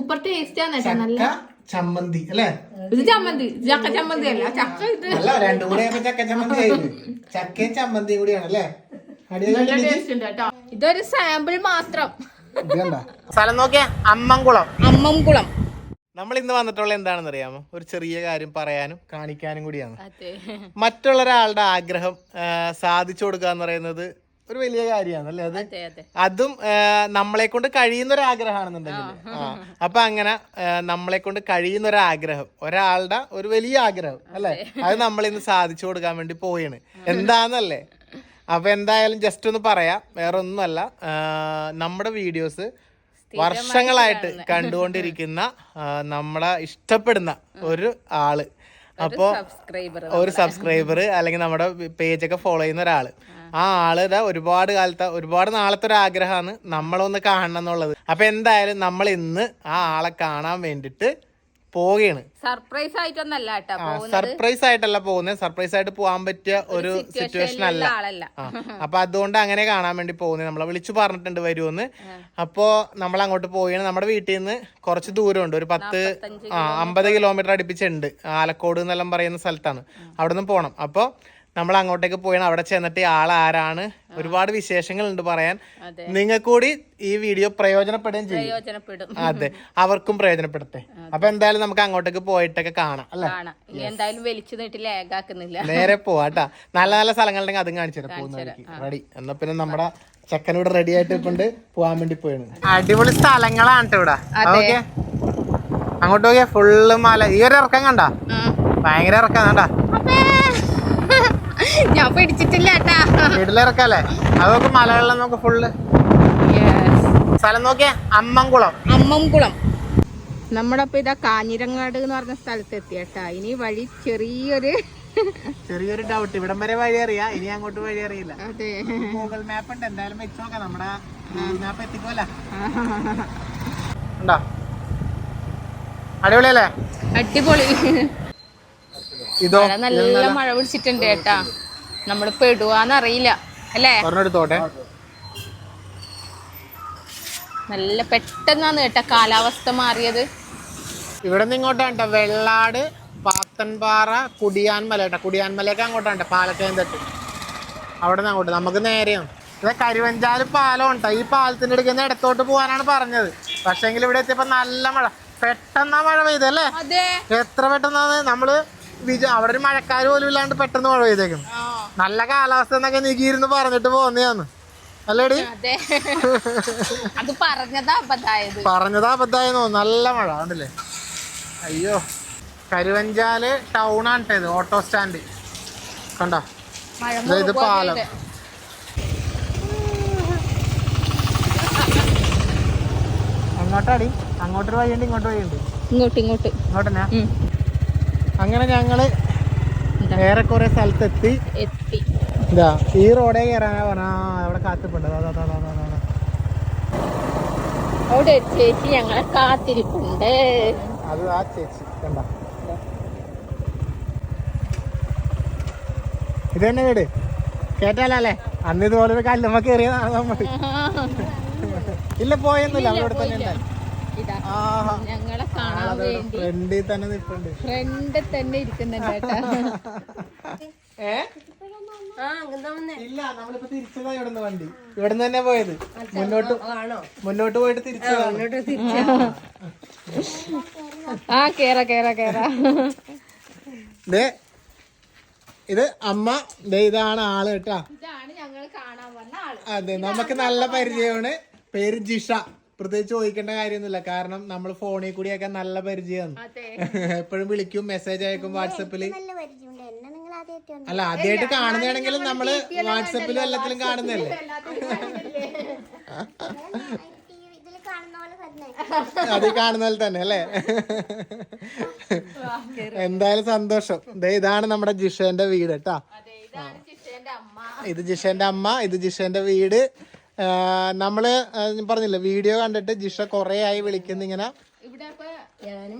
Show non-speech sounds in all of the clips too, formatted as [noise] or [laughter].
Super taste ആണ് കേട്ടോ നല്ല ചമ്മന്തി അല്ലേ? ഇത് ചമ്മന്തി ചക്ക ചമ്മന്തി അല്ല ചക്ക ഇത്. അല്ല രണ്ടും കൂടെ ചക്ക ചമ്മന്തി ആയിരുന്നു ചക്കയും ചമ്മന്തിയും കൂടിയാണ് അല്ലേ? ടേസ്റ്റ് ഉണ്ട് കേട്ടോ. ഇതൊരു സാമ്പിൾ മാത്രം. സ്ഥലം നോക്കിയ അമ്മംകുളം. അമ്മംകുളം. നമ്മൾ ഇന്ന് വന്നിട്ടുള്ള എന്താണെന്ന് അറിയാമോ? ഒരു ചെറിയ കാര്യം പറയാനും കാണിക്കാനും കൂടിയാണ്. അതെ. മറ്റുള്ള ഒരാളുടെ ആഗ്രഹം സാധിച്ചു കൊടുക്കുക എന്ന് പറയുന്നത് ഒരു വലിയ കാര്യമാണ് അല്ലേ അത് അതെ. നമ്മളെ കൊണ്ട് കഴിയുന്ന ഒരു ആഗ്രഹമാണെന്നുണ്ടെങ്കിൽ ആ. അപ്പൊ അങ്ങനെ നമ്മളെ കൊണ്ട് കഴിയുന്ന ഒരു ആഗ്രഹം ഒരാളുടെ ഒരു വലിയ ആഗ്രഹം അല്ലെ? അത് നമ്മൾ ഇന്ന് സാധിച്ചു കൊടുക്കാൻ വേണ്ടി പോയാണ് എന്താന്നല്ലേ? അപ്പൊ എന്തായാലും ജസ്റ്റ് ഒന്ന് പറയാം വേറെ ഒന്നുമല്ല നമ്മുടെ വീഡിയോസ് വർഷങ്ങളായിട്ട് കണ്ടുകൊണ്ടിരിക്കുന്ന നമ്മളെ ഇഷ്ടപ്പെടുന്ന ഒരു ആൾ. അപ്പോ ഒരു സബ്സ്ക്രൈബർ അല്ലെങ്കിൽ നമ്മുടെ പേജൊക്കെ ഫോളോ ചെയ്യുന്ന ഒരാൾ. ആ ആൾ ഇതാ ഒരുപാട് കാലത്തെ ഒരുപാട് നാളത്തെ ഒരു ആഗ്രഹമാണ് നമ്മളൊന്ന് കാണണം എന്നുള്ളത്. അപ്പൊ എന്തായാലും നമ്മൾ ഇന്ന് ആ ആളെ കാണാൻ വേണ്ടിട്ട് പോവുകയാണ്. സർപ്രൈസ് ആയിട്ടൊന്നല്ല സർപ്രൈസ് ആയിട്ടല്ല പോകുന്നത്. സർപ്രൈസ് ആയിട്ട് പോകാൻ പറ്റിയ ഒരു സിറ്റുവേഷൻ അല്ല. അപ്പൊ അതുകൊണ്ട് അങ്ങനെ കാണാൻ വേണ്ടി പോകുന്നത്. നമ്മളെ വിളിച്ചു പറഞ്ഞിട്ടുണ്ട് വരുമെന്ന് അപ്പോ നമ്മൾ അങ്ങോട്ട് പോവുകയാണ്. നമ്മുടെ വീട്ടിൽ നിന്ന് കുറച്ച് ദൂരമുണ്ട്. ഒരു പത്ത് അമ്പത് കിലോമീറ്റർ. അടുപ്പിച്ചുണ്ട്. ആലക്കോട് എന്നെല്ലാം പറയുന്ന സ്ഥലത്താണ്. അവിടെ നിന്ന് പോകണം അപ്പോൾ നമ്മൾ അങ്ങോട്ടേക്ക് പോയാണ്. അവിടെ ചെന്നിട്ട് ആൾ ആരാണ് ഒരുപാട് വിശേഷങ്ങൾ ഉണ്ട് പറയാൻ. നിങ്ങൾ നിങ്ങൾക്ക് കൂടി ഈ വീഡിയോ പ്രയോജനപ്പെടുകയും ചെയ്യും. പ്രയോജനപ്പെടും. അതെ. അവർക്കും പ്രയോജനപ്പെടട്ടെ അപ്പൊ എന്തായാലും നമുക്ക് അങ്ങോട്ടേക്ക് പോയിട്ടൊക്കെ കാണാം അല്ലെ? എന്തായാലും വലിച്ചു നീട്ടി ലാഗാക്കുന്നില്ല. നേരെ പോവാട്ടാ നല്ല നല്ല സ്ഥലങ്ങളുണ്ടെങ്കിൽ അതും കാണിച്ചു തരാം. പോകുന്ന റെഡി. എന്നാ പിന്നെ നമ്മുടെ ചെക്കൻ ഇവിടെ റെഡി ആയിട്ട് പോവാൻ വേണ്ടി പോയാണ്. അടിപൊളി സ്ഥലങ്ങളാണ് കേട്ടോ ഇവിടെ. അങ്ങോട്ട് നോക്കിയാ. ഫുള്ള് മല. ഈ ഒരു ഇറക്കം കണ്ട? ഭയങ്കര ഇറക്കം കണ്ട? ഞാൻ പിടിച്ചിട്ടില്ല വീട്ടിലിറക്കല്ലേ? അതൊക്കെ മലകളിൽ നമുക്ക് ഫുള്ള് സ്ഥലം നോക്കിയാ അമ്മംകുളം. അമ്മംകുളം. നമ്മുടെ അപ്പൊ ഇതാ കാഞ്ഞിരങ്ങാട് എന്ന് പറഞ്ഞ സ്ഥലത്ത് എത്തിയട്ടാ ഇനി വഴി ചെറിയൊരു ചെറിയൊരു ഡൗട്ട് ഇവിടം വരെ വഴി അറിയാ ഇനി അങ്ങോട്ട് വഴി അറിയില്ല. അതെ. ഗൂഗിൾ മാപ്പ് ഉണ്ട് എന്തായാലും വെച്ച് നോക്കാം. നമ്മുടെ മാപ്പ് എത്തിക്കോല ഉണ്ടോ? അടിപൊളിയല്ലേ? അടിപൊളി. ഇതോ? നല്ല മഴ പിടിച്ചിട്ടുണ്ട് കേട്ടാ. നമ്മൾ പെടുവാന്നറിയില്ല അല്ലേ? പറഞ്ഞെടുത്തോട്ടെ. നല്ല പെട്ടെന്നാണ് കേട്ടോ കാലാവസ്ഥ മാറിയത്. ഇവിടെ നിന്ന് ഇങ്ങോട്ടാണ് കേട്ടോ വെള്ളാട് പാത്തൻപാറ കുടിയാൻമല കേട്ടോ. കുടിയാൻമലയൊക്കെ അങ്ങോട്ടാണ് കേട്ടോ. പാലക്കയം തട്ട് അവിടെ നിന്ന് അങ്ങോട്ട്. നമുക്ക് നേരെയാണ് ഇവിടെ കരുവഞ്ചാൽ പാലം ഉണ്ടോ. ഈ പാലത്തിന്റെ അടുക്കുന്ന ഇടത്തോട്ട് പോകാനാണ് പറഞ്ഞത്. പക്ഷേങ്കിൽ ഇവിടെ എത്തിയപ്പോ നല്ല മഴ. പെട്ടെന്നാ മഴ പെയ്തല്ലേ എത്ര പെട്ടെന്നാണ് നമ്മൾ വിജ അവിടെ ഒരു മഴക്കാര് പോലും ഇല്ലാണ്ട് പെട്ടെന്ന് മഴ പെയ്തേക്കും നല്ല കാലാവസ്ഥ എന്നൊക്കെ നീക്കിയിരുന്ന് പറഞ്ഞിട്ട് പോന്നെയാന്ന് അല്ലേടി? അതെ. പറഞ്ഞതാ അബദ്ധായത്. പറഞ്ഞതാ അബദ്ധമായെന്നോ നല്ല മഴ ഉണ്ടല്ലേ അയ്യോ. കരുവഞ്ചാൽ ടൗൺ ആണ് ഇത് ഓട്ടോ സ്റ്റാൻഡ് കണ്ടോ? ഇത് പാലം. അങ്ങോട്ടാടി അങ്ങോട്ടൊരു വഴിയുണ്ട് ഇങ്ങോട്ട് വഴിയുണ്ട്. ഇങ്ങോട്ട് ഇങ്ങോട്ട്. ഇങ്ങോട്ടെന്നാ. അങ്ങനെ ഞങ്ങൾ വേറെ കുറെ സ്ഥലത്തെത്തി. എത്തി. ഇതാ ഈ റോഡേ കയറാനാ പറഞ്ഞ. അവിടെ കാത്തിപ്പുണ്ട്. അവിടെ ചേച്ചി ഞങ്ങളെ കാത്തിരിപ്പുണ്ട്. അത് ആ ചേച്ചി. കണ്ട? ഇത്. തന്നെ വീട്. കേട്ടാലേ അന്ന് ഇതുപോലെ ഒരു കല്ലുമ്മ കയറിയതാണ് നമ്മൾ. ഇല്ല പോയൊന്നുമില്ല. അവിടെ തന്നെ ഉണ്ടായി ഇതാ ഞങ്ങളെ കാണാൻ വേണ്ടി ഫ്രണ്ടിൽ തന്നെ നിൽപ്പുണ്ട് ഫ്രണ്ട് തന്നെ ഇരിക്കുന്നുണ്ട് കേട്ടാ. [laughs] ഇല്ല നമ്മളിപ്പോ തിരിച്ചതാ ഇവിടുന്ന് വണ്ടി. ഇവിടുന്ന് തന്നെ പോയത്. മുന്നോട്ട് മുന്നോട്ട് പോയിട്ട് തിരിച്ചതാണ് ആ കേറ കേറ കേറ. ഇത് അമ്മ ഇതാണ് ആൾ കേട്ടാ. അതെ നമുക്ക് നല്ല പരിചയമാണ്. പേര് ജിഷ. പ്രത്യേകിച്ച് ചോദിക്കേണ്ട കാര്യമൊന്നുമില്ല. കാരണം നമ്മൾ ഫോണിൽ കൂടിയൊക്കെ നല്ല പരിചയമാണ്. അതെ. [laughs] എപ്പോഴും വിളിക്കും മെസ്സേജ് അയക്കും വാട്സപ്പിൽ. അല്ല ആദ്യമായിട്ട് കാണുന്നതാണെങ്കിലും നമ്മൾ വാട്സപ്പിലും എല്ലാത്തിലും കാണുന്നല്ലേ [laughs] അത് കാണുന്ന പോലെ തന്നെ അല്ലേ? എന്തായാലും സന്തോഷം. ദേ ഇതാണ് നമ്മുടെ ജിഷേന്റെ വീട് കേട്ടാ. അതെ ഇതാണ് ചിറ്റേന്റെ അമ്മ. ഇത് ജിഷേന്റെ അമ്മ ഇത് ജിഷേന്റെ വീട്. ആ, നമ്മൾ പറഞ്ഞില്ല വീഡിയോ കണ്ടിട്ട് ജിഷ കൊറേ ആയി വിളിക്കുന്ന ഇങ്ങനെ. ഞാനും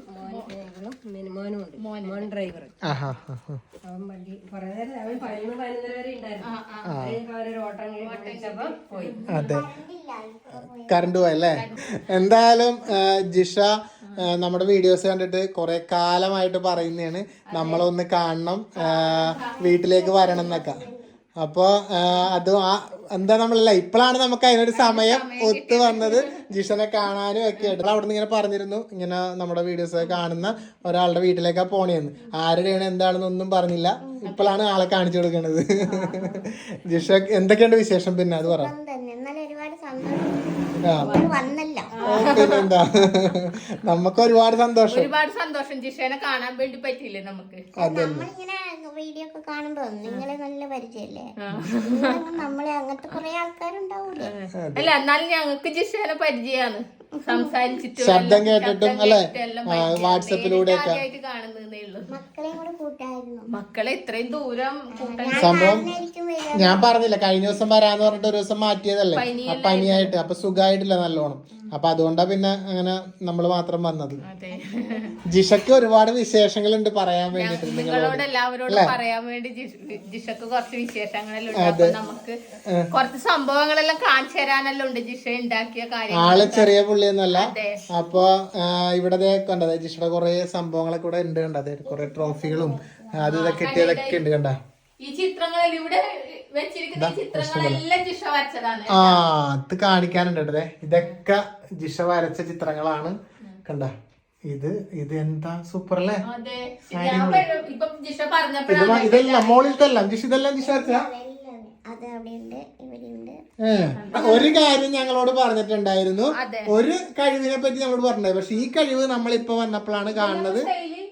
മോനും ഉണ്ട്. മോൻ ഡ്രൈവർ ആഹാ ആഹാ. അവൻ വണ്ടി കുറെ നേരം അവൻ പതിനൊന്ന് പതിനൊന്നര വരെ ഉണ്ടായിരുന്നു. അവരൊരു ഓട്ടം പോയി. അതെ. കറണ്ട് പോയല്ലേ എന്തായാലും ജിഷ നമ്മുടെ വീഡിയോസ് കണ്ടിട്ട് കുറെ കാലമായിട്ട് പറയുന്നതാണ്. നമ്മളൊന്ന് കാണണം വീട്ടിലേക്ക് വരണം എന്നൊക്കെ. അപ്പോ അത് ആ എന്താ നമ്മളല്ല? ഇപ്പോഴാണ് നമുക്ക് അതിനൊരു സമയം ഒത്തു വന്നത്. ജിഷനെ കാണാനും ഒക്കെ ആയിട്ട്. അവിടെ നിന്ന് ഇങ്ങനെ പറഞ്ഞിരുന്നു. ഇങ്ങനെ നമ്മുടെ വീഡിയോസ് കാണുന്ന ഒരാളുടെ വീട്ടിലേക്കാ പോണേന്ന്. ആരുടെയാണ് എന്താണെന്നൊന്നും പറഞ്ഞില്ല. ഇപ്പോഴാണ് ആളെ കാണിച്ചു കൊടുക്കണത്. ജിഷ എന്തൊക്കെയുണ്ട് വിശേഷം? പിന്നെ അത് പറ. പിന്നെന്താ നമുക്ക് ഒരുപാട് സന്തോഷം. ഒരുപാട് സന്തോഷം ജിഷേനെ കാണാൻ വേണ്ടി പറ്റിയില്ലേ നമുക്ക്? നമ്മളിങ്ങനെ വീഡിയോ ഒക്കെ കാണുമ്പോ നിങ്ങളെ നല്ല പരിചയല്ലേ? നമ്മളെ അങ്ങനത്തെ കുറെ ആൾക്കാരുണ്ടാവൂലേ? അല്ല എന്നാലും ഞങ്ങൾക്ക് ജിഷേനെ പരിചയമാണ് സംസാരിച്ചിട്ട് ശബ്ദം കേട്ടിട്ടും അല്ലെ? വാട്സപ്പിലൂടെ മക്കളെ ഇത്രയും ദൂരം കൂട്ടാൻ സംഭവം ഞാൻ പറഞ്ഞില്ല കഴിഞ്ഞ ദിവസം വരാന്ന് പറഞ്ഞിട്ട് ഒരു ദിവസം മാറ്റിയതല്ലേ? പനിയായിട്ട് അപ്പൊ സുഖമായിട്ടില്ല നല്ലോണം. അപ്പൊ അതുകൊണ്ടാ പിന്നെ അങ്ങനെ നമ്മൾ മാത്രം വന്നത്. ജിഷക്ക് ഒരുപാട് വിശേഷങ്ങളുണ്ട് പറയാൻ വേണ്ടിട്ട് നിങ്ങളോട്. എല്ലാവരോടും പറയാൻ വേണ്ടി ജിഷക്ക് കുറച്ച് വിശേഷങ്ങളെല്ലാം നമുക്ക് കുറച്ച് സംഭവങ്ങളെല്ലാം കാണിച്ചു തരാനെല്ലാം ഉണ്ട് ജിഷ ഉണ്ടാക്കിയ കാര്യങ്ങൾ ആൾ ചെറിയ പുള്ളിയൊന്നല്ല അപ്പൊ ഇവിടെ കണ്ടത് ജിഷയുടെ കുറെ സംഭവങ്ങളൊക്കെ ഇവിടെ ഉണ്ട് കണ്ടത് കുറെ ട്രോഫികളും അത് ഇതൊക്കെ കിട്ടിയതൊക്കെ ഉണ്ട് കണ്ട? ഈ ചിത്രങ്ങളിൽ ഇവിടെ വെച്ചിരിക്കുന്ന ഈ ചിത്രങ്ങളെല്ലാം ജിഷ വരച്ചതാണ് ആ അത് കാണിക്കാനുണ്ട് കേട്ടോ ഇതൊക്കെ ജിഷ വരച്ച ചിത്രങ്ങളാണ്. കണ്ട ഇത് ഇത് എന്താ സൂപ്പർ അല്ലേ? ഇപ്പൊ ഇത് ഇതെല്ലാം മോളിലത്തെല്ലാം ജിഷ ഇതെല്ലാം ജിഷ വരച്ച ഒരു കാര്യം ഞങ്ങളോട് പറഞ്ഞിട്ടുണ്ടായിരുന്നു. ഒരു കഴിവിനെ പറ്റി ഞങ്ങളോട് പറഞ്ഞത് പക്ഷെ ഈ കഴിവ് നമ്മളിപ്പോ വന്നപ്പോഴാണ് കാണുന്നത് ശൈലി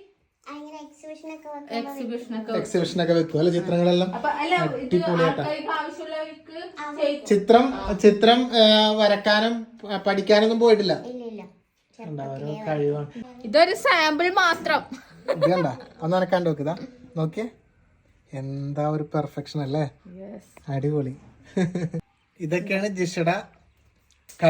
അങ്ങനെ എക്സിബിഷൻ ഒക്കെ വെക്കുമ്പോ എക്സിബിഷനൊക്കെ എക്സിബിഷൻ ഒക്കെ വെക്കും അല്ലെ ചിത്രങ്ങളെല്ലാം ചിത്രം ചിത്രം വരക്കാനും പഠിക്കാനൊന്നും പോയിട്ടില്ല. കഴിവാണ് ഇതൊരു സാമ്പിൾ മാത്രം. ഇത് കണ്ട? ഒന്ന് അനക്കാണ്ട് നോക്കിതാ നോക്കിയേ. എന്താ ഒരു പെർഫെക്ഷൻ അല്ലേ? അടിപൊളി. ഇതൊക്കെയാണ് ജിഷയുടെ [laughs]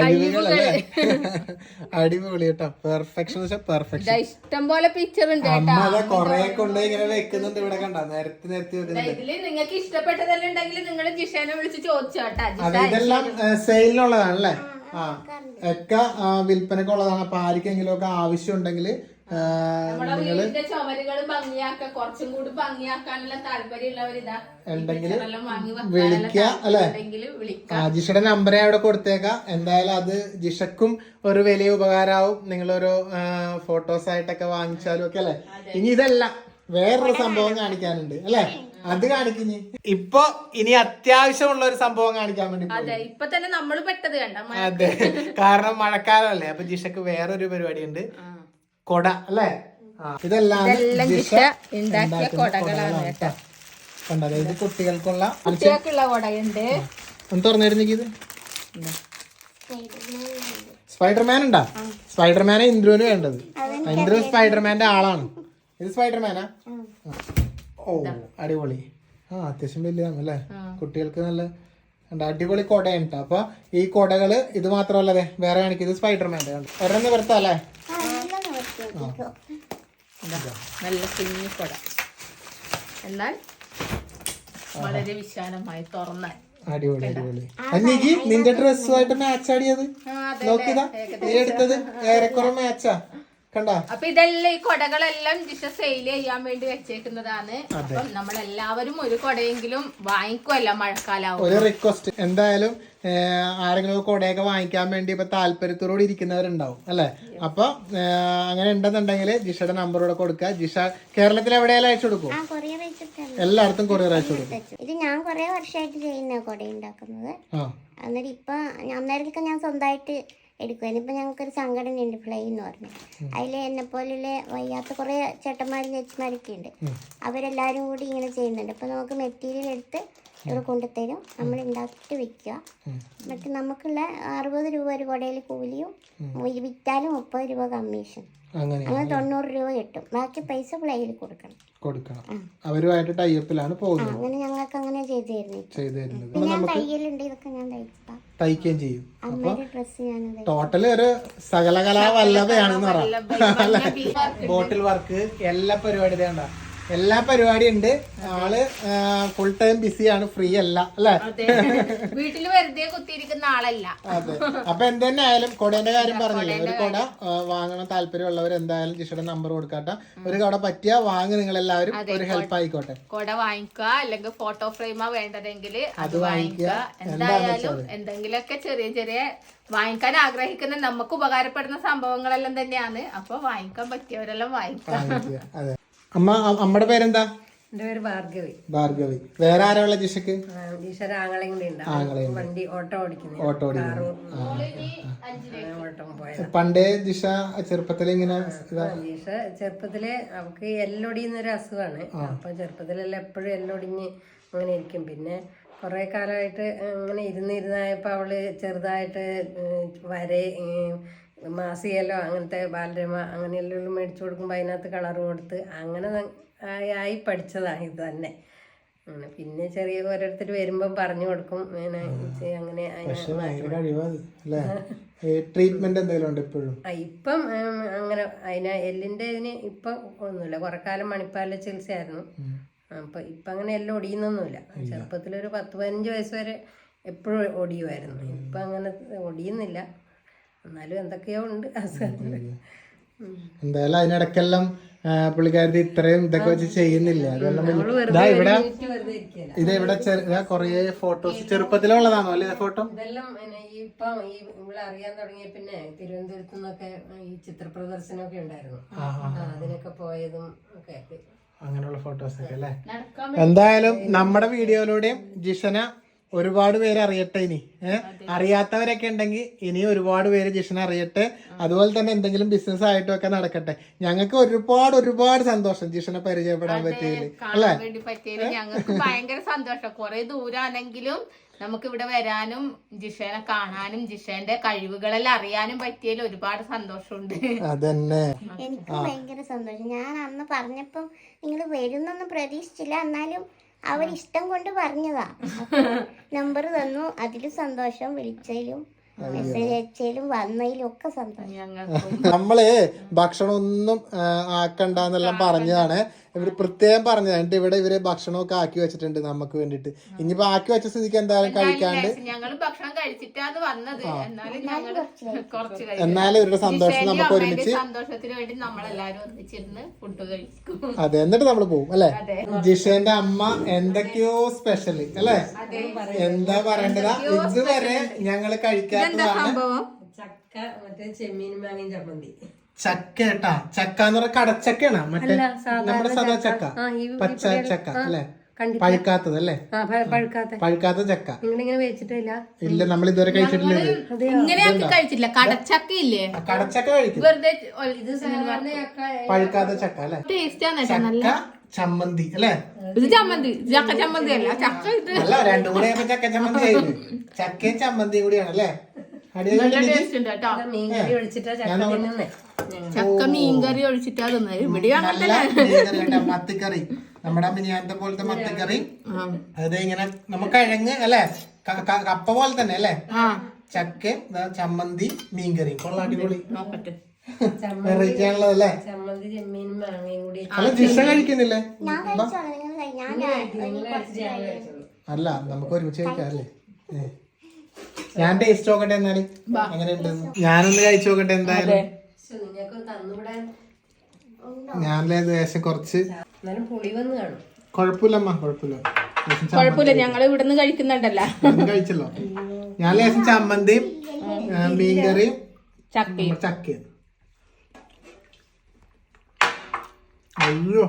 അടിപൊളി കേട്ടോ. പെർഫെക്ഷൻ പെർഫെക്ഷൻ ഇഷ്ടം പോലെ പിക്ചർ ഉണ്ട് അമ്മ അതാ കൊറേ കൊണ്ട് ഇങ്ങനെ വെക്കുന്നുണ്ട് ഇവിടെ കണ്ട? നേരത്തെ നിരത്തി വെക്കുന്നുണ്ട്. നിങ്ങൾക്ക് നിങ്ങൾ ജിഷേനെ വിളിച്ച് ചോദിച്ചോട്ടാ അതെ ഇതെല്ലാം സെയിലിനുള്ളതാണ് അല്ലേ? ആ ഒക്കെ ആ, വിൽപ്പനക്കുള്ളതാണ് അപ്പൊ ആർക്കെങ്കിലും ഒക്കെ ആവശ്യം ഉണ്ടെങ്കിൽ ചുമരുകൾ കുറച്ചും കൂടി ഭംഗിയാക്കാനുള്ള താല്പര്യമുള്ളവർ ഇതാ. ഉണ്ടെങ്കിൽ വിളിക്കുക അല്ലെ? ജിഷയുടെ നമ്പർ ഞാൻ ഇവിടെ കൊടുത്തേക്കാം. എന്തായാലും അത് ജിഷക്കും ഒരു വലിയ ഉപകാരമാവും നിങ്ങളൊരു ഫോട്ടോസ് ആയിട്ടൊക്കെ വാങ്ങിച്ചാലും ഒക്കെ അല്ലെ? ഇനി ഇതല്ല വേറൊരു സംഭവം കാണിക്കാനുണ്ട് അല്ലെ? അത് കാണിക്കുന്നു ഇപ്പൊ ഇനി അത്യാവശ്യമുള്ള ഒരു സംഭവം കാണിക്കാൻ വേണ്ടി പോയി. അതെ ഇപ്പൊ തന്നെ നമ്മൾ പെട്ടത് കണ്ട അതെ കാരണം മഴക്കാലമല്ലേ അപ്പൊ ജിഷക്ക് വേറൊരു പരിപാടി ഉണ്ട് കൊട അല്ലേ? ഇതെല്ലാം ജിഷ ഉണ്ടാക്കിയ കൊടകളാണ് കേട്ടോ. കണ്ടത് ഇത്. കുട്ടികൾക്കുള്ള കുട്ടികൾക്കുള്ള കൊടയുണ്ട്. ഒന്ന് തുറന്നിരുന്നെങ്കിൽ ഇത്. സ്പൈഡർമാൻ ഉണ്ടാ? സ്പൈഡർമാനെ ഇന്ദ്രുവിന് വേണ്ടത്. ഇന്ദ്രു സ്പൈഡർമാന്റെ ആളാണ്. ഇത് സ്പൈഡർമാനാ? ഓ അടിപൊളി. ആ അത്യാവശ്യം വലിയതാണ് അല്ലേ? കുട്ടികൾക്ക് നല്ല ഉണ്ട് അടിപൊളി കൊടയുണ്ട്. അപ്പൊ ഈ കൊടകൾ ഇത് മാത്രമല്ലേ വേറെ കാണിക്കും. ഇത് സ്പൈഡർമാന്റെ കണ്ടോ ഒരെണ്ണം നിവർത്താ അല്ലേ? നല്ല കുഞ്ഞു കൊട. എന്നാൽ വളരെ വിശാലമായി തുറന്നാൽ. അടിപൊളി അടിപൊളി. അന്നിക്ക് നിന്റെ ഡ്രസ്സുമായിട്ട് മാച്ച് ആടിയത്? നോക്കിതാ നീ എടുത്തത്? ഏറെക്കുറെ മാച്ചാ കണ്ടാ? അപ്പൊ ഇതെല്ലാം ഈ കൊടകളെല്ലാം ജിഷ സെയിൽ ചെയ്യാൻ വേണ്ടി വെച്ചേക്കുന്നതാണ്. അപ്പം നമ്മളെല്ലാവരും ഒരു കൊടയെങ്കിലും വാങ്ങിക്കുമല്ല മഴക്കാലാവും ഒരു റിക്വസ്റ്റ് എന്തായാലും ആരെങ്കിലും കൊടയൊക്കെ വാങ്ങിക്കാൻ വേണ്ടി ഇപ്പൊ താല്പര്യത്തോടെ ഇരിക്കുന്നവരുണ്ടാവും അല്ലെ? അപ്പൊ അങ്ങനെ ഉണ്ടെന്നുണ്ടെങ്കിൽ ജിഷയുടെ നമ്പർ ഇവിടെ കൊടുക്കുക. ജിഷ കേരളത്തിൽ എവിടെയാലും അയച്ചു കൊടുക്കും? ആ കൊറിയർ വെച്ചിട്ടുണ്ട് എല്ലായിടത്തും കൊറിയർ അയച്ചു കൊടുക്കും. ഇത് ഞാൻ കുറെ വർഷമായിട്ട് ചെയ്യുന്ന കൊട ഉണ്ടാക്കുന്നത് അന്നേരം ഇപ്പൊ അന്നേരത്തൊക്കെ ഞാൻ സ്വന്തമായിട്ട് എടുക്കുമായിരുന്നു ഇപ്പം ഞങ്ങൾക്കൊരു സംഘടനയുണ്ട് ഫ്ലൈ എന്ന് പറഞ്ഞു. അതിൽ എന്നെ പോലുള്ള വയ്യാത്ത കുറേ ചേട്ടന്മാരും ചേച്ചിമാരൊക്കെ ഉണ്ട്. അവരെല്ലാരും കൂടി ഇങ്ങനെ ചെയ്യുന്നുണ്ട്. അപ്പൊ നമുക്ക് മെറ്റീരിയൽ എടുത്ത് ഇവിടെ കൊണ്ടുത്തരും നമ്മൾ ഉണ്ടാക്കിയിട്ട് വിൽക്കുക എന്നിട്ട് നമുക്കുള്ള അറുപത് രൂപ ഒരു കുടയിൽ കൂലിയും വിറ്റാലും മുപ്പത് രൂപ കമ്മീഷൻ അങ്ങനെ അങ്ങനെ തൊണ്ണൂറ് രൂപ കിട്ടും. ബാക്കി പൈസ പ്ലേയിൽ കൊടുക്കണം. കൊടുക്കണം. അവരുമായിട്ട് ടൈപ്പിലാണ് പോകുന്നത്. അങ്ങനെ ഞങ്ങൾക്ക് അങ്ങനെ ചെയ്തു തരുന്നു ചെയ്തു തരുന്നത്. ഞാൻ തയ്യലുണ്ട് ഇതൊക്കെ ഞാൻ തയ്ക്കാം തയ്ക്കുകയും ചെയ്യും. അപ്പൊ ടോട്ടൽ ഒരു സകലകലാ വല്ലഭയാണെന്ന് പറയാം ബോട്ടിൽ വർക്ക്. എല്ലാ പരിപാടി വേണ്ട എല്ലാ പരിപാടിയും ഉണ്ട് ആൾ ഫുൾ ടൈം ബിസിയാണ് ഫ്രീ അല്ല അല്ലെ? അതെ. വീട്ടിൽ വെറുതെ കുത്തിയിരിക്കുന്ന ആളല്ല. അതെ. അപ്പൊ എന്തെന്നെ ആയാലും കൊടേന്റെ കാര്യം പറഞ്ഞില്ലേ? ഒരു കൊട വാങ്ങണ താല്പര്യമുള്ളവർ എന്തായാലും ജിഷയുടെ നമ്പർ കൊടുക്കാട്ട. ഒരു കൊട പറ്റിയ വാങ്ങി നിങ്ങൾ എല്ലാവരും ഒരു ഹെൽപ്പ് ആയിക്കോട്ടെ. കൊട വാങ്ങിക്കുക അല്ലെങ്കിൽ ഫോട്ടോ ഫ്രെയിമാ വേണ്ടതെങ്കിൽ അത് വാങ്ങിക്കുക. എന്തായാലും എന്തെങ്കിലുമൊക്കെ ചെറിയ ചെറിയ വാങ്ങിക്കാൻ ആഗ്രഹിക്കുന്ന നമുക്ക് ഉപകാരപ്പെടുന്ന സംഭവങ്ങളെല്ലാം തന്നെയാണ്. അപ്പൊ വാങ്ങിക്കാൻ പറ്റിയവരെല്ലാം. അതെ. അമ്മ അമ്മയുടെ പേരെന്താ? എന്റെ പേര് ഭാർഗവി. ഭാർഗവി. വേറെ ആരാ ഉള്ള ജിഷക്ക് ഈശ്വര ആങ്ങളെയും കൂടി ഉണ്ടാവും വണ്ടി ഓട്ടോ ഓടിക്കുന്നു. ഓട്ടോ ഓടിക്കുന്നു. പണ്ടേ ജിഷ ചെറുപ്പത്തിലെ ഇങ്ങനെ ഇതാ ഈശ അവക്ക് അവക്ക് എല്ലൊടിയുന്നൊരു അസുഖമാണ് അപ്പൊ ചെറുപ്പത്തിലെല്ലാം എപ്പോഴും എല്ലൊടിഞ്ഞ് അങ്ങനെ ഇരിക്കും. പിന്നെ കുറെ കാലമായിട്ട് അങ്ങനെ ഇരുന്നിരുന്നായപ്പോ അവൾ ചെറുതായിട്ട് വരെ മാസികയിലോ അങ്ങനത്തെ ബാലരമ അങ്ങനെയെല്ലാം മേടിച്ചു കൊടുക്കുമ്പോൾ അതിനകത്ത് കളർ കൊടുത്ത് അങ്ങനെ ആയി പഠിച്ചതാണ് ഇത് തന്നെ. പിന്നെ ചെറിയ ഓരോരുത്തർ വരുമ്പം പറഞ്ഞു കൊടുക്കും അങ്ങനെ ട്രീറ്റ്മെന്റ് എന്തെങ്കിലും ഉണ്ട് ഇപ്പോഴും? ഇപ്പം അങ്ങനെ അതിന് എല്ലിന്റെ ഇതിന് ഇപ്പം ഒന്നുമില്ല കുറെ കാലം മണിപ്പാലിലെ ചികിത്സയായിരുന്നു. അപ്പൊ ഇപ്പൊ അങ്ങനെ എല്ലാം ഒടിയുന്നൊന്നുമില്ല. ചെറുപ്പത്തിലൊരു പത്ത് പതിനഞ്ച് വയസ്സ് വരെ എപ്പോഴും ഒടിയുമായിരുന്നു ഇപ്പൊ അങ്ങനെ ഒടിയുന്നില്ല. എന്നാലും എന്തൊക്കെയോ ഉണ്ട്. എന്തായാലും അതിനിടക്കെല്ലാം പുള്ളിക്കാരി ഇത്രയും ഇതൊക്കെ വെച്ച് ചെയ്യുന്നില്ല. ഇതാ ഇവിടെ ഇത് ഇവിടെ കൊറേ ഫോട്ടോസ് ചെറുപ്പത്തിലുള്ളതാണോ അല്ലേ ഫോട്ടോ ഇതെല്ലാം ഇപ്പം ഈ ഇവിടെ അറിയാൻ തുടങ്ങിയ പിന്നെ തിരുവനന്തപുരത്തു നിന്നൊക്കെ ഈ ചിത്ര പ്രദർശനമൊക്കെ ഉണ്ടായിരുന്നു അതിനൊക്കെ പോയതും ഒക്കെ അങ്ങനെയുള്ള ഫോട്ടോസ് ഒക്കെ അല്ലേ? എന്തായാലും നമ്മുടെ വീഡിയോയിലൂടെയും ജിഷന ഒരുപാട് പേര് അറിയട്ടെ ഇനി. ഏഹ് അറിയാത്തവരൊക്കെ ഉണ്ടെങ്കിൽ ഇനി ഒരുപാട് പേര് ജിഷനെ അറിയട്ടെ. അതുപോലെ തന്നെ എന്തെങ്കിലും ബിസിനസ് ആയിട്ടും ഒക്കെ നടക്കട്ടെ. ഞങ്ങൾക്ക് ഒരുപാട് ഒരുപാട് സന്തോഷം ജിഷനെ പരിചയപ്പെടാൻ പറ്റിയതിൽ കാണാൻ വേണ്ടി പറ്റിയത് ഞങ്ങൾക്ക് ഭയങ്കര സന്തോഷം. കുറെ ദൂരാണെങ്കിലും നമുക്ക് ഇവിടെ വരാനും ജിഷേനെ കാണാനും ജിഷേന്റെ കഴിവുകളെല്ലാം അറിയാനും പറ്റിയതിൽ ഒരുപാട് സന്തോഷമുണ്ട്. അതന്നെ. എനിക്ക് ഭയങ്കര സന്തോഷം. ഞാൻ അന്ന് പറഞ്ഞപ്പം നിങ്ങൾ വരുന്നൊന്നും പ്രതീക്ഷിച്ചില്ല. എന്നാലും അവരിഷ്ടം കൊണ്ട് പറഞ്ഞതാ. [laughs] നമ്പർ തന്നു. അതിലും സന്തോഷം. വിളിച്ചതിലും മെസ്സേജ് അയച്ചതിലും വന്നതിലും ഒക്കെ സന്തോഷം. നമ്മൾ ഭക്ഷണം ഒന്നും ആക്കണ്ടെന്നെല്ലാം പറഞ്ഞതാണ്. ഇവർ പ്രത്യേകം പറഞ്ഞത്. എന്നിട്ട് ഇവിടെ ഇവർ ഭക്ഷണമൊക്കെ ആക്കി വെച്ചിട്ടുണ്ട് നമുക്ക് വേണ്ടിട്ട് ഇനിയിപ്പോ ആക്കി വെച്ച സ്ഥിതിക്ക് എന്തായാലും കഴിക്കാണ്ട് ഞങ്ങൾ ഭക്ഷണം കഴിച്ചിട്ടാണ് വന്നത്. എന്നാലും ഞങ്ങൾ കുറച്ച് കഴിച്ചു എന്നാലും ഇവരുടെ സന്തോഷം നമുക്ക് ഒരുമിച്ച് വേണ്ടി നമ്മളെല്ലാരും ഒന്നിച്ചിരുന്ന് ഫുഡ് കഴിക്കും. അതെ എന്നിട്ട് നമ്മൾ പോകും അല്ലെ? ജിഷേന്റെ അമ്മ എന്തൊക്കെയോ സ്പെഷ്യൽ അല്ലെ? എന്താ പറയേണ്ടതാ? ഇതുവരെ ഞങ്ങൾ കഴിക്കാത്തതാണ് ചക്ക മറ്റേ ചെമ്മീൻ മാങ്ങയും ചമ്മന്തി ചക്ക ഏട്ടാ ചക്ക എന്ന് പറഞ്ഞ കടച്ചക്കയാണ്? മറ്റേ നമ്മുടെ സാധാ ചക്ക. പച്ച ചക്ക അല്ലെ? പഴുക്കാത്തത് അല്ലേ? പഴുക്കാത്ത. ചക്ക. ഇല്ല നമ്മൾ ഇതുവരെ കഴിച്ചിട്ടില്ല കഴിച്ചില്ല കടച്ചക്ക ഇല്ലേ കടച്ചക്ക കഴിക്കും. പഴുക്കാത്ത ചക്ക അല്ലെ? ചക്ക ചമ്മന്തി അല്ലേ? ഇത് ചമ്മന്തി. ചക്ക ചമ്മന്തി അല്ല ചക്ക ഇത് അല്ല രണ്ടും കൂടെ ചക്ക ചമ്മന്തി ആയില്ലേ ചക്കയും ചമ്മന്തിയും കൂടിയാണ് അല്ലേ? മീൻകറി ഒഴിച്ചിട്ടാ ചക്ക തിന്നുന്നേ. ചക്ക മീൻകറി ഒഴിച്ചിട്ടാ തിന്നത് ഇവിടെ അങ്ങനെ മത്തിക്കറി. നമ്മുടെ മിനിയാനത്തെ പോലത്തെ മത്തിക്കറി. അത് ഇങ്ങനെ നമുക്ക് കിഴങ്ങ് അല്ലെ? കപ്പ പോലെ തന്നെ അല്ലേ? ചക്ക ചമ്മന്തി മീൻകറി. കൊള്ള അടിപൊളി. ചമ്മന്തി ചെമ്മീനും മാങ്ങയും കൂടി. അല്ല ജിഷ കഴിക്കുന്നില്ലേ. അല്ല നമുക്ക് ഒരുമിച്ച് കഴിക്കാം അല്ലേ. ഞാൻ ടേസ്റ്റ് നോക്കട്ടെ എന്നാലും? എങ്ങനെയുണ്ട് ഞാനൊന്ന് കഴിച്ചു നോക്കട്ടെ എന്തായാലും. ഞാൻ ലേശം കുറച്ച് എന്നാലും പുളി വന്ന് കാണും. കുഴപ്പമില്ലമ്മ കുഴപ്പമില്ല. ലേശം ചമ്മന്തി ഞങ്ങൾ ഇവിടുന്ന് കഴിക്കുന്നുണ്ടല്ലോ. കഴിച്ചല്ലോ. ഞാൻ ലേശം ചമ്മന്തിയും മീൻകറിയും ചക്കയും. നമ്മുടെ ചക്കയും. അയ്യോ.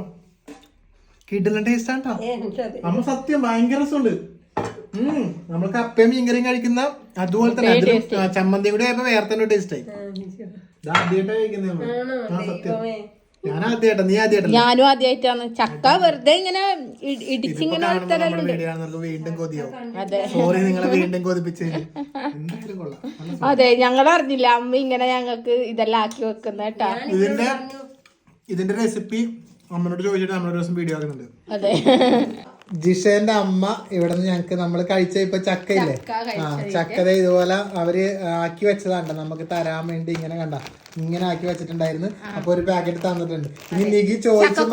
കിട്ടുന്ന ടേസ്റ്റ് ആട്ടോ അമ്മ നമ്മ സത്യം ഭയങ്കര രസമുണ്ട്. നമ്മൾ കപ്പയും മീൻകറിയും കഴിക്കുന്ന അതുപോലെ തന്നെ അതിലും ചമ്മന്തി കൂടി ആയപ്പോ വേറെ തന്നെ ടേസ്റ്റ് ആയി. ഇത് ആദ്യമായിട്ടാ കഴിക്കുന്നത് സത്യം. ഞാൻ ആദ്യമായിട്ടാ നീ ആദ്യമായിട്ടല്ല ഞാനും ആദ്യമായിട്ടാണ് ചക്ക വെറുതെ ഇങ്ങനെ ഇടിച്ചിങ്ങനെ വീണ്ടും സോറി നിങ്ങളെ വീണ്ടും കൊതിപ്പിച്ച് [laughs] അതെ ഞങ്ങൾ അറിഞ്ഞില്ല. അമ്മ ഇങ്ങനെ ഞങ്ങൾക്ക് ഇതെല്ലാം ആക്കി വെക്കുന്ന കേട്ടാ. ഇതിന്റെ ഇതിന്റെ റെസിപ്പി അമ്മനോട് ചോദിച്ചിട്ട് നമ്മളൊരു ദിവസം വീഡിയോ ആക്കുന്നുണ്ട്. അതെ. [laughs] ജിഷേന്റെ അമ്മ ഇവിടെ നിന്ന് ഞങ്ങക്ക് നമ്മൾ കഴിച്ച ഇപ്പൊ ചക്കയില്ലേ? ആ ചക്കത ഇതുപോലെ അവർ ആക്കി വെച്ചതാണ്ട? നമുക്ക് തരാൻ വേണ്ടി ഇങ്ങനെ കണ്ട. ഇങ്ങനെ ആക്കി വെച്ചിട്ടുണ്ടായിരുന്നു. അപ്പൊ ഒരു പാക്കറ്റ് തന്നിട്ടുണ്ട്. ഇനി നികി ചോദിച്ച്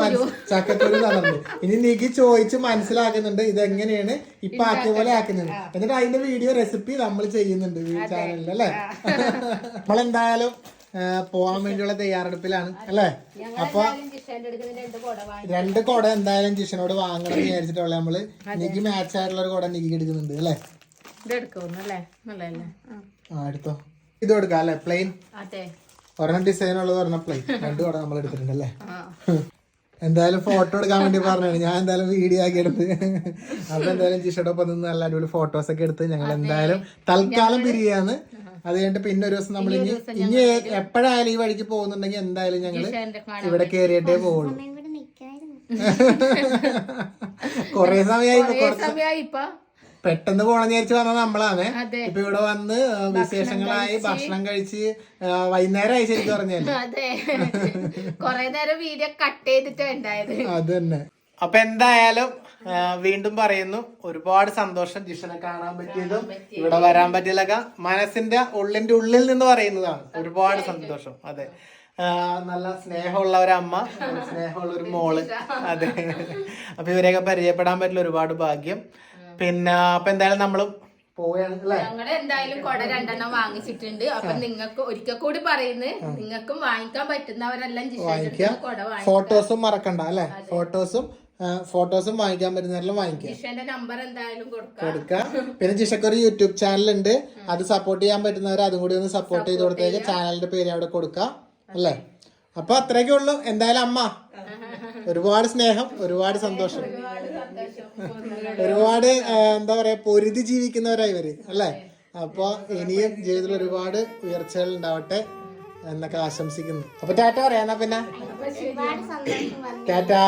ചക്കക്കുരു. തന്നിട്ടുണ്ട്. ഇനി നികി ചോദിച്ച് മനസ്സിലാക്കുന്നുണ്ട് ഇത് എങ്ങനെയാണ് ഇപ്പൊ ആക്കിയ പോലെ ആക്കുന്നുണ്ട്. എന്നിട്ട് അതിന്റെ വീഡിയോ റെസിപ്പി നമ്മൾ ചെയ്യുന്നുണ്ട് ചാനലിൽ അല്ലെ? [laughs] നമ്മളെന്തായാലും പോവാൻ വേണ്ടിയുള്ള തയ്യാറെടുപ്പിലാണ് അല്ലേ? അപ്പൊ രണ്ട് കുട എന്തായാലും ജിഷനോട് വാങ്ങണം എന്ന് വിചാരിച്ചിട്ടുള്ള നമ്മൾ എനിക്ക് മാച്ച് ആയിട്ടുള്ള ഒരു കുട നിക്ക് എടുക്കുന്നുണ്ട് അല്ലേ? ആ എടുത്തോ. ഇത് കൊടുക്കാം അല്ലേ? പ്ലെയിൻ ഒരെണ്ണം ഡിസൈൻ ഉള്ളത് ഒരെണ്ണം പ്ലെയിൻ രണ്ട് കുട നമ്മൾ എടുത്തിട്ടുണ്ട് അല്ലേ? എന്തായാലും ഫോട്ടോ എടുക്കാൻ വേണ്ടി പറഞ്ഞാണ് ഞാൻ എന്തായാലും വീഡിയോ ആക്കി എടുത്ത്. അപ്പൊ എന്തായാലും ജിഷയുടെ ഒപ്പം നിന്ന് നല്ല അടിപൊളി ഫോട്ടോസ് ഒക്കെ എടുത്ത് ഞങ്ങൾ എന്തായാലും തൽക്കാലം പിരിയാണ് അത് കഴിഞ്ഞിട്ട് പിന്നെ ഒരു ദിവസം നമ്മൾ ഇനി ഇനി എപ്പോഴായാലും ഈ വഴിക്ക് പോകുന്നുണ്ടെങ്കിൽ എന്തായാലും ഞങ്ങൾ ഇവിടെ കയറിയിട്ടേ പോവുള്ളൂ. കൊറേ [laughs] സമയമായി പെട്ടെന്ന് പോണെന്ന് വിചാരിച്ച് വന്ന നമ്മളാണ്. ഇപ്പൊ ഇവിടെ വന്ന് വിശേഷങ്ങളായി ഭക്ഷണം കഴിച്ച് വൈകുന്നേരമായി ശരിക്കും പറഞ്ഞാൽ. [laughs] അതെ. കൊറേ നേരം വീഡിയോ കട്ട് ചെയ്തിട്ടാ ഉണ്ടായത്. അത് തന്നെ. അപ്പൊ എന്തായാലും വീണ്ടും പറയുന്നു ഒരുപാട് സന്തോഷം ജിഷനെ കാണാൻ പറ്റിയതും ഇവിടെ വരാൻ പറ്റിയതൊക്കെ മനസ്സിന്റെ ഉള്ളിന്റെ ഉള്ളിൽ നിന്ന് പറയുന്നതാണ്. ഒരുപാട് സന്തോഷം. അതെ. നല്ല സ്നേഹമുള്ള ഒരു അമ്മ സ്നേഹമുള്ള ഒരു മോൾ. അതെ. അപ്പൊ ഇവരെയൊക്കെ പരിചയപ്പെടാൻ പറ്റില്ല ഒരുപാട് ഭാഗ്യം. പിന്നെ അപ്പൊ എന്തായാലും നമ്മളും ഞങ്ങൾ എന്തായാലും കൊട രണ്ടെണ്ണം വാങ്ങിച്ചിട്ടുണ്ട്. അപ്പൊ നിങ്ങൾക്ക് ഒരിക്കൽ കൂടി പറയുന്നത് നിങ്ങൾക്കും വാങ്ങിക്കാൻ പറ്റുന്നവരെല്ലാം ഫോട്ടോസും മറക്കണ്ട അല്ലെ? ഫോട്ടോസും ഫോട്ടോസും വാങ്ങിക്കാൻ പറ്റുന്നവരെല്ലാം വാങ്ങിക്കാം. ജിഷേന്റെ നമ്പർ എന്തായാലും കൊടുക്കാം. പിന്നെ ജിഷക്ക് ഒരു യൂട്യൂബ് ചാനൽ ഉണ്ട് അത് സപ്പോർട്ട് ചെയ്യാൻ പറ്റുന്നവർ അതും കൂടി ഒന്ന് സപ്പോർട്ട് ചെയ്ത് കൊടുത്തേക്ക് ചാനലിന്റെ പേര് അവിടെ കൊടുക്കാം. അല്ലേ? അപ്പൊ അത്രയൊക്കെ ഉള്ളു. എന്തായാലും അമ്മ [laughs] ഒരുപാട് സ്നേഹം ഒരുപാട് സന്തോഷം. ഒരുപാട് [laughs] എന്താ പറയാ പൊരുതി ജീവിക്കുന്നവരായി ഇവർ. അല്ലേ? അപ്പൊ ഇനിയും ജീവിതത്തിൽ ഒരുപാട് ഉയർച്ചകൾ ഉണ്ടാവട്ടെ എന്നൊക്കെ ആശംസിക്കുന്നു. അപ്പൊ ടാറ്റ പറയാ എന്നാ പിന്നെ. ടാറ്റാ.